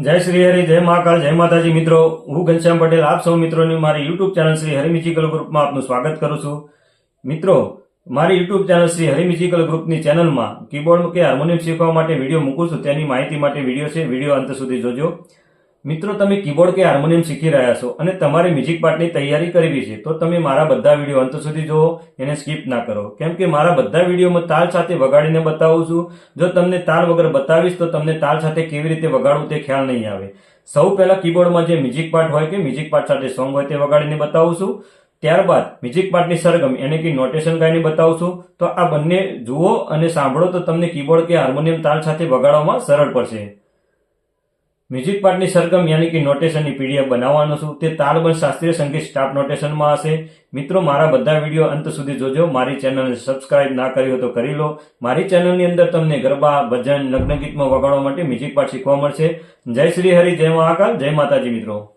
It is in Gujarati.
જય શ્રી હરિ, જય મહાકાલ જય માતાજી મિત્રો. હું ઘનશ્યામ પટેલ, આપ સૌ મિત્રોની મારી યુટ્યુબ ચેનલ શ્રી હરિમિચિકલ ગ્રુપમાં આપનું સ્વાગત કરું છું. મિત્રો, મારી યુટ્યુબ ચેનલ શ્રી હરિમિચિકલ ગ્રુપની ચેનલમાં કીબોર્ડ કે હાર્મોનિયમ શીખવા માટે વીડિયો મૂકું છું. તેની માહિતી માટે વીડિયો છે. વીડિયો અંત સુધી જોજો. મિત્રો, તમે કીબોર્ડ કે હાર્મોનિયમ શીખી રહ્યા છો અને તમારે મ્યુઝિક પાર્ટની તૈયારી કરવી છે, તો તમે મારા બધા વીડિયો અંત સુધી જુઓ, એને સ્કીપ ના કરો. કેમ કે મારા બધા વિડીયોમાં તાલ સાથે વગાડીને બતાવું છું. જો તમને તાલ વગર બતાવીશ, તો તમને તાલ સાથે કેવી રીતે વગાડવું તે ખ્યાલ નહીં આવે. સૌ પહેલાં કીબોર્ડમાં જે મ્યુઝિક પાર્ટ હોય કે મ્યુઝિક પાર્ટ સાથે સોંગ હોય તે વગાડીને બતાવું છું. ત્યારબાદ મ્યુઝિક પાર્ટની સરગમ, એને કે નોટેશન ગાઈને બતાવું છું. તો આ બંને જુઓ અને સાંભળો, તો તમને કીબોર્ડ કે હાર્મોનિયમ તાલ સાથે વગાડવામાં સરળ પડશે. મ્યુઝિક પાર્ટની સરગમ યાની કે નોટેશનની પીડીએફ બનાવવાનો છું. તે તાલબંધ શાસ્ત્રીય સંગીત સ્ટાફ નોટેશનમાં હશે. મિત્રો, મારા બધા વીડિયો અંત સુધી જોજો. મારી ચેનલને સબસ્ક્રાઇબ ના કરી હોય તો કરી લો. મારી ચેનલની અંદર તમને ગરબા, ભજન લગ્ન ગીતમાં વગાડવા માટે મ્યુઝિક પાર્ટ શીખવા મળશે. જય શ્રી હરિ, જય મહાકાલ, જય માતાજી મિત્રો.